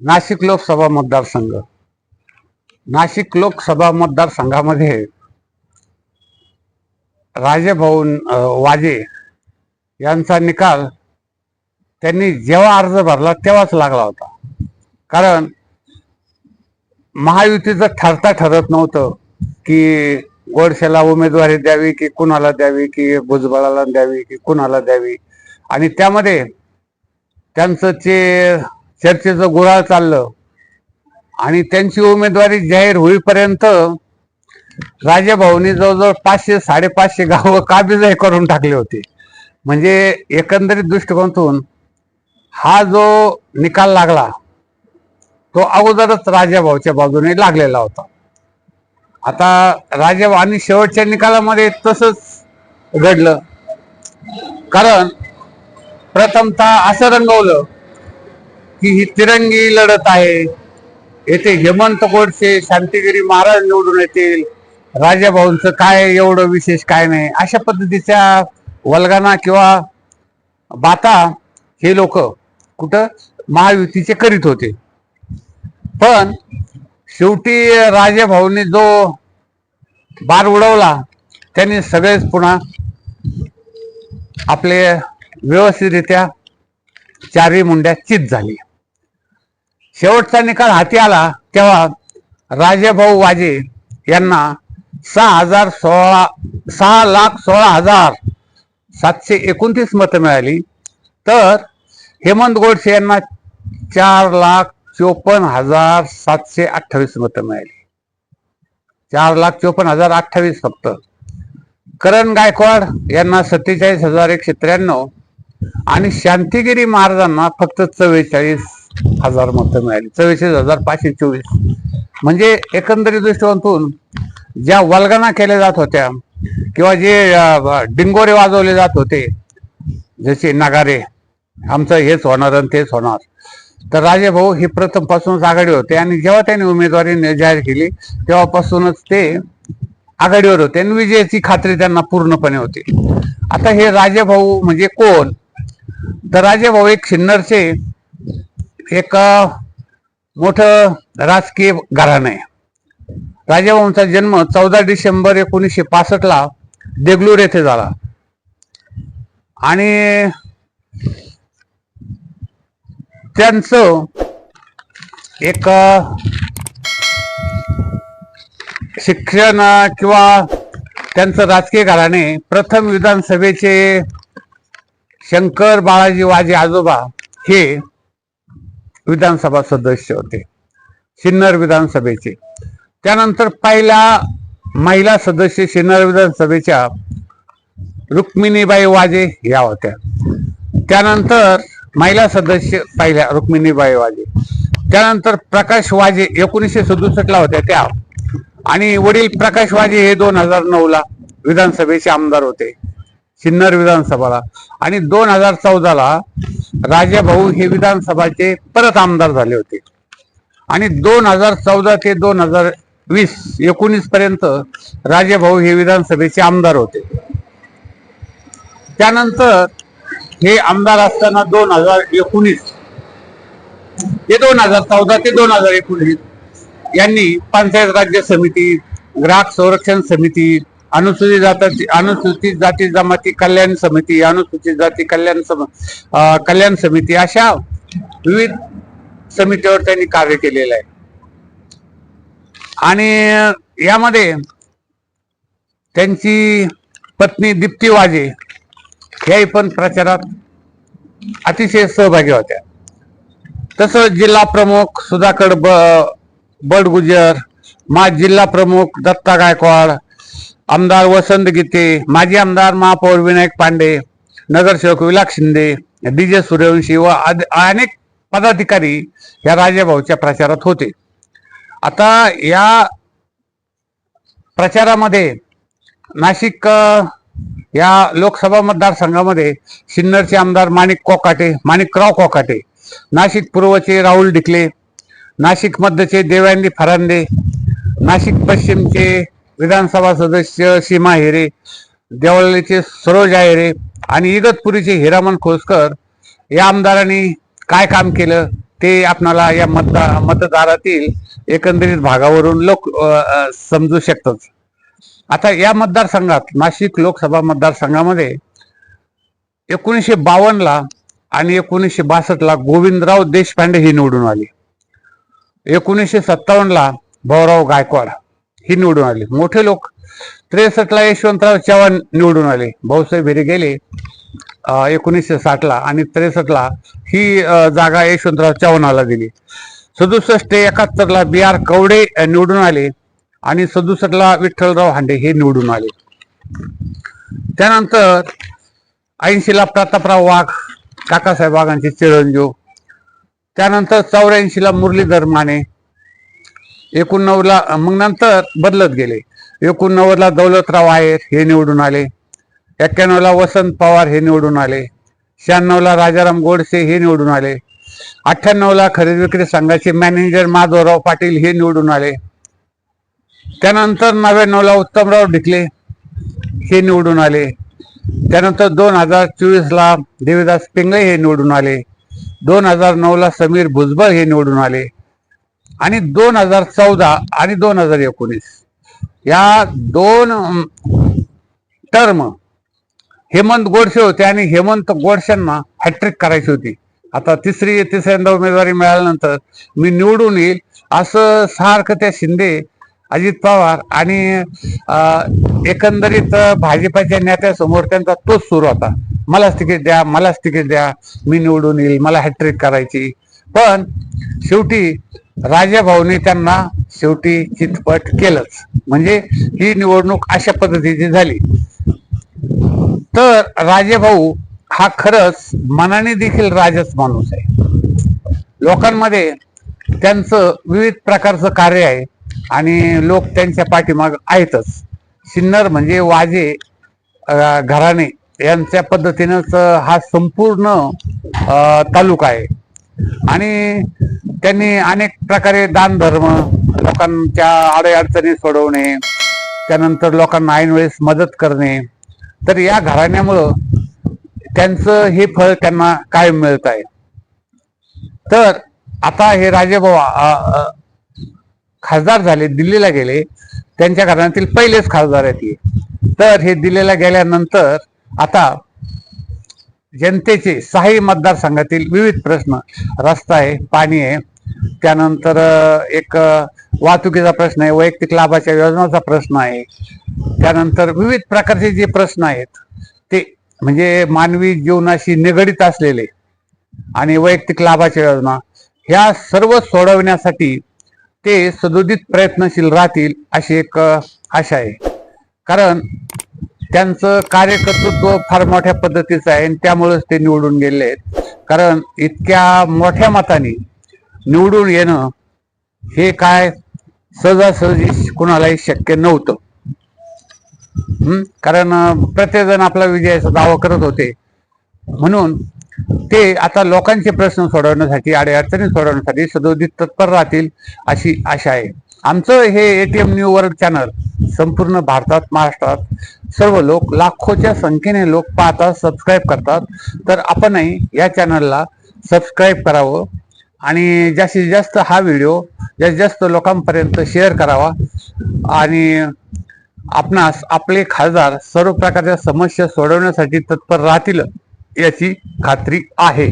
नाशिक लोकसभा मतदारसंघ. नाशिक लोकसभा मतदारसंघामध्ये राजेभाऊ वाजे यांचा निकाल त्यांनी जेव्हा अर्ज भरला तेव्हाच लागला होता. कारण महायुतीचं ठरता ठरत नव्हतं की गोडसेला उमेदवारी द्यावी की कुणाला द्यावी की भुजबळाला द्यावी की कुणाला द्यावी. आणि त्यामध्ये त्यांचं ते चर्चेचं गुराळ चाललं. आणि त्यांची उमेदवारी जाहीर होईपर्यंत राजेभाऊनी जवळजवळ पाचशे साडेपाचशे गावं काबिजाही करून टाकले होते. म्हणजे एकंदरीत दृष्टिकोनातून हा जो निकाल लागला तो अगोदरच राजाभाऊच्या बाजूने लागलेला होता. आता राजाभाऊ आणि शेवटच्या निकालामध्ये तसंच घडलं. कारण प्रथमतः असं रंगवलं की ही तिरंगी लढत आहे. येथे हेमंत गोडसे शांतिगिरी महाराज निवडून येतील. राजाभाऊंचं काय एवढं विशेष काय नाही. अशा पद्धतीच्या वल्गाना किंवा बाता हे लोक कुठं महायुतीचे करीत होते. पण शेवटी राजाभाऊंनी जो बार उडवला त्यांनी सगळेच पुन्हा आपले व्यवस्थितरित्या चारही मुंड्या चित झाली. शेवटचा निकाल हाती आला तेव्हा राजेभाऊ वाजे यांना सहा हजार सोळा सहा लाख सोळा हजार सातशे एकोणतीस मतं मिळाली. तर हेमंत गोडसे यांना चार लाख चोपन्न हजार सातशे अठ्ठावीस मतं मिळाली. चार लाख चोपन्न हजार अठ्ठावीस फक्त. करण गायकवाड यांना सत्तेचाळीस हजार एकशे त्र्याण्णव आणि शांतिगिरी महाराजांना फक्त चव्वेचाळीस हजार मतं मिळाली. चव्वेचाळीस हजार पाचशे चोवीस. म्हणजे एकंदरीत दृष्टिकोनातून ज्या वल्गना केल्या जात होत्या किंवा जे डिंगोरे वाजवले जात होते जसे नगारे आमचं हेच होणार आणि तेच होणार. तर राजेभाऊ हे प्रथमपासूनच आघाडी होते आणि जेव्हा त्यांनी उमेदवारी जाहीर केली तेव्हापासूनच ते आघाडीवर होते आणि विजयाची खात्री त्यांना पूर्णपणे होती. आता हे राजेभाऊ म्हणजे कोण? तर राजेभाऊ एक सिन्नरचे एक मोठं राजकीय घराणं आहे. राजेभाऊंचा जन्म चौदा डिसेंबर एकोणीसशे पासष्ट ला देगलूर येथे झाला. आणि त्यांचं एक शिक्षण किंवा त्यांचं राजकीय घराणे प्रथम विधानसभेचे शंकर बाळाजी वाजे आजोबा हे विधानसभा सदस्य होते. सिन्नर विधानसभेचे. त्यानंतर पहिल्या महिला सदस्य सिन्नर विधानसभेच्या रुक्मिणीबाई वाजे या होत्या. त्यानंतर महिला सदस्य पहिल्या रुक्मिणीबाई वाजे. त्यानंतर प्रकाश वाजे एकोणीसशे सदुसष्टला होत्या त्या. आणि वडील प्रकाश वाजे हे दोन हजार नऊ ला विधानसभेचे आमदार होते. सिन्नर विधानसभाला. आणि दोन हजार चौदाला राजाभाऊ हे विधानसभाचे परत आमदार झाले होते. आणि दोन हजार चौदा ते दोन हजार वीस एकोणीस पर्यंत राजेभाऊ हे विधानसभेचे आमदार होते. त्यानंतर हे आमदार असताना दोन हजार एकोणीस ते दोन हजार चौदा ते दोन हजार एकोणीस यांनी पंचायत राज्य समिती ग्राहक संरक्षण समिती अनुसूचित जाती अनुसूचित जाती जमाती कल्याण समिती अनुसूचित जाती कल्याण सम अं, कल्याण समिती अशा विविध समितीवर त्यांनी कार्य केलेलं आहे. आणि यामध्ये त्यांची पत्नी दीप्ती वाजे ह्याही पण प्रचारात अतिशय सहभागी होत्या. तसंच जिल्हा प्रमुख सुधाकर ब बडगुजर मा जिल्हा प्रमुख दत्ता गायकवाड आमदार वसंत गीते माजी आमदार महापौर विनायक पांडे नगरसेवक विलास शिंदे डी जे सूर्यवंशी व आद- अनेक पदाधिकारी या राजाभाऊच्या प्रचारात होते. आता या प्रचारामध्ये नाशिक या लोकसभा मतदारसंघामध्ये सिन्नरचे आमदार माणिक कोकाटे माणिकराव कोकाटे नाशिक पूर्वचे राहुल डिकले नाशिक मध्यचे देवयानी फरांदे नाशिक पश्चिमचे विधानसभा सदस्य सीमा हिरे देवळीचे सरोज आहिरे आणि इगतपुरीचे हिरामन खोसकर या आमदारांनी काय काम केलं ते आपणाला या मतदा मतदारातील एकंदरीत भागावरून लोक समजू शकतात. आता या मतदारसंघात नाशिक लोकसभा मतदारसंघामध्ये एकोणीसशे बावन्नला आणि एकोणीसशे बासष्टला गोविंदराव देशपांडे ही निवडून आली. एकोणीसशे सत्तावन्नला भाऊराव गायकवाड. ही निवडून आली. मोठे लोक. त्रेसष्टला यशवंतराव चव्हाण निवडून आले. भाऊसाहेब हिरे गेले एकोणीसशे साठला आणि त्रेसष्टला ही जागा यशवंतराव चव्हाणाला दिली. सदुसष्ट ते एकाहत्तरला बी आर कवडे निवडून आले आणि सदुसष्टला विठ्ठलराव हांडे हे निवडून आले. त्यानंतर ऐंशीला प्रतापराव वाघ काकासाहेब वाघांचे चिरंजीव. त्यानंतर चौऱ्याऐंशीला मुरलीधर माने एकोणनव्वदला मग नंतर बदलत गेले. एकोणनव्वदला दौलतराव आहेत हे निवडून आले. एक्क्याण्णवला वसंत पवार हे निवडून आले. शहाण्णवला राजाराम गोडसे हे निवडून आले. अठ्ठ्याण्णवला खरेदी विक्री संघाचे मॅनेजर माधवराव पाटील हे निवडून आले. त्यानंतर नव्याण्णवला उत्तमराव ढिकले हे निवडून आले. त्यानंतर दोन हजार चोवीसला देवीदास पिंगळे हे निवडून आले. दोन हजार नऊला समीर भुजबळ हे निवडून आले. आणि दोन हजार चौदा आणि दोन हजार एकोणीस. या दोन टर्म हेमंत गोडसे होते आणि हेमंत गोडसेंना हॅट्रिक करायची होती. आता तिसरी तिसऱ्यांदा उमेदवारी मिळाल्यानंतर मी निवडून येईल असं सारखं त्या शिंदे अजित पवार आणि एकंदरीत भाजपाच्या नेत्यासमोर त्यांचा तोच सुरू होता. मलाच तिकीट द्या मलाच तिकीट द्या मी निवडून येईल मला हॅट्रिक करायची. पण शेवटी राजाभाऊने त्यांना शेवटी चितपट केलंच. म्हणजे ही निवडणूक अशा पद्धतीची झाली. तर राजेभाऊ हा खरंच मनाने देखील राजच माणूस आहे. लोकांमध्ये त्यांचं विविध प्रकारचं कार्य आहे आणि लोक त्यांच्या पाठीमाग आहेतच. सिन्नर म्हणजे वाजे घराणे यांच्या पद्धतीनंच हा संपूर्ण अं, तालुका आहे. आणि त्यांनी अनेक प्रकारे दान धर्म लोकांच्या अडचणी सोडवणे त्यानंतर लोकांना ऐन वेळेस मदत करणे. तर या घराण्यामुळं त्यांचं हे फळ त्यांना कायम मिळत आहे. तर आता हे राजेबाबा खासदार झाले दिल्लीला गेले. त्यांच्या घराण्यातील पहिलेच खासदार आहेत तर हे दिल्लीला गेल्यानंतर आता जनतेचे सहाही मतदारसंघातील विविध प्रश्न रस्ता आहे पाणी आहे त्यानंतर एक वाहतुकीचा प्रश्न आहे वैयक्तिक लाभाच्या योजनाचा प्रश्न आहे. त्यानंतर विविध प्रकारचे जे प्रश्न आहेत ते म्हणजे मानवी जीवनाशी निगडीत असलेले आणि वैयक्तिक लाभाच्या योजना ह्या सर्व सोडवण्यासाठी ते सदोदित प्रयत्नशील राहतील अशी एक आशा आहे. कारण त्यांचं कार्यकर्तृत्व फार मोठ्या पद्धतीचं आहे आणि त्यामुळेच ते निवडून गेले आहेत. कारण इतक्या मोठ्या मताने निवडून येणं हे काय सहजासहजी कुणालाही शक्य नव्हतं. कारण प्रत्येकजण आपला विजयाचा दावा करत होते. म्हणून ते आता लोकांचे प्रश्न सोडवण्यासाठी अडीअडचणी सोडवण्यासाठी सदोदित तत्पर राहतील अशी आशा आहे. आमचं हे एटीएम न्यू वर्ल्ड चॅनल संपूर्ण भारतात महाराष्ट्रात सर्व लोक लाखोच्या संख्येने लोक पाहतात सबस्क्राईब करतात. तर आपणही या चॅनलला सबस्क्राईब करावं आणि जास्तीत जास्त हा व्हिडिओ जास्तीत जास्त लोकांपर्यंत शेअर करावा आणि आपणास आपले खासदार सर्व प्रकारच्या समस्या सोडवण्यासाठी तत्पर राहतील याची खात्री आहे.